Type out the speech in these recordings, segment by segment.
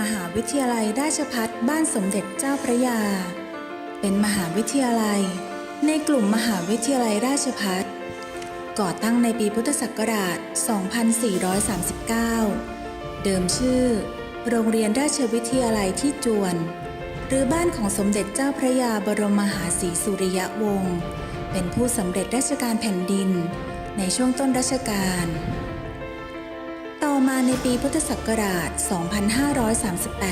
มหาวิทยาลัยราชภัฏบ้านสมเด็จเจ้าพระยา เป็นมหาวิทยาลัย ในกลุ่มมหาวิทยาลัยราชภัฏก่อตั้งในปีพุทธศักราช 2439 เดิมชื่อ โรงเรียนราชวิทยาลัยที่จวน หรือบ้านของสมเด็จเจ้าพระยาบรมมหาศรีสุริยวงศ์ เป็นผู้สำเร็จราชการแผ่นดิน ในช่วงต้นรัชกาล มาในปีพุทธศักราช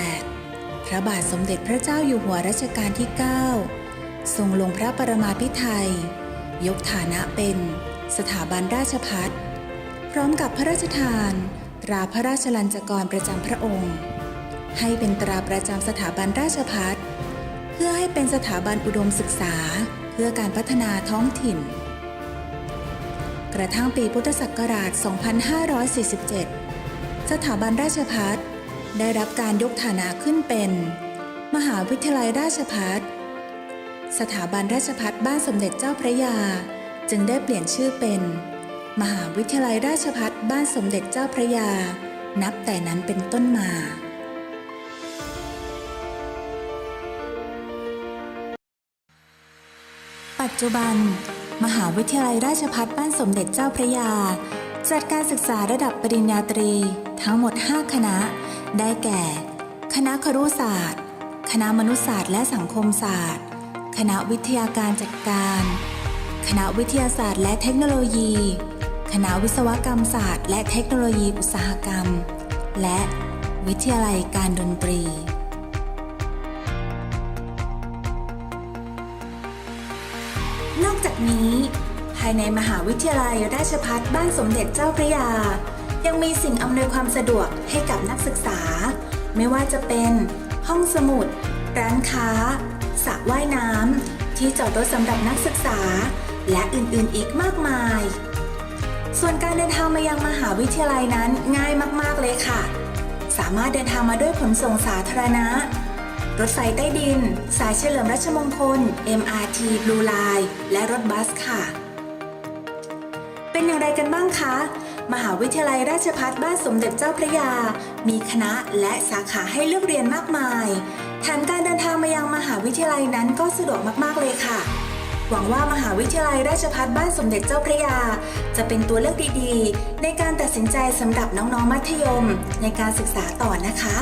2538 พระบาทสมเด็จพระเจ้าอยู่หัวรัชกาลที่ 9 ทรงลงพระปรมาภิไธยยกฐานะเป็นสถาบันราชพัฒพร้อมกับพระราชทาน ตราพระราชลัญจกรประจำพระองค์ ให้เป็นตราประจำสถาบันราชพัฒเพื่อให้เป็นสถาบันอุดมศึกษาเพื่อการพัฒนาท้องถิ่น กระทั่งปีพุทธศักราช 2547 สถาบันราชพัฒได้รับการยกฐานะขึ้นเป็น มหาวิทยาลัยราชพัฒสถาบันราชพัฒบ้านสมเด็จเจ้าพระยา จึงได้เปลี่ยนชื่อเป็น มหาวิทยาลัยราชพัฒบ้านสมเด็จเจ้าพระยา นับแต่นั้นเป็นต้นมา ปัจจุบัน มหาวิทยาลัยราชภัฏบ้านสมเด็จเจ้าพระยา จัดการศึกษาระดับปริญญาตรี ทั้งหมด 5 คณะ ได้แก่ คณะครุศาสตร์ คณะมนุษยศาสตร์และสังคมศาสตร์ คณะวิทยาการจัดการ คณะวิทยาศาสตร์และเทคโนโลยี คณะวิศวกรรมศาสตร์ และเทคโนโลยีอุตสาหกรรม และวิทยาลัยการดนตรีนอกจากนี้ ภายในมหาวิทยาลัยราชภัฏบ้านสมเด็จเจ้าพระยา ยังมีสิ่งอำนวยความสะดวกให้กับนักศึกษา ไม่ว่าจะเป็นห้องสมุด ร้านค้าสระว่ายน้ำที่จอดรถสำหรับนักศึกษา และอื่นๆอีกมากมาย ส่วนการเดินทางมายังมหาวิทยาลัยนั้นง่ายมากๆเลยค่ะ สามารถเดินทางมาด้วยขนส่งสาธารณะ รถไฟใต้ดิน สายเฉลิมรัชมงคล MRT Blue Line และรถบัสค่ะ เป็นอย่างไรกันบ้างคะ มหาวิทยาลัยราชภัฏบ้านสมเด็จเจ้าพระยา มีคณะและสาขาให้เลือกเรียนมากมายแถมการเดินทางมายังมหาวิทยาลัยนั้นก็สะดวกมากๆเลยค่ะ หวังว่ามหาวิทยาลัยราชภัฏบ้านสมเด็จเจ้าพระยา จะเป็นตัวเลือกดีๆ ในการตัดสินใจสำหรับน้องๆมัธยม ในการศึกษาต่อนะคะ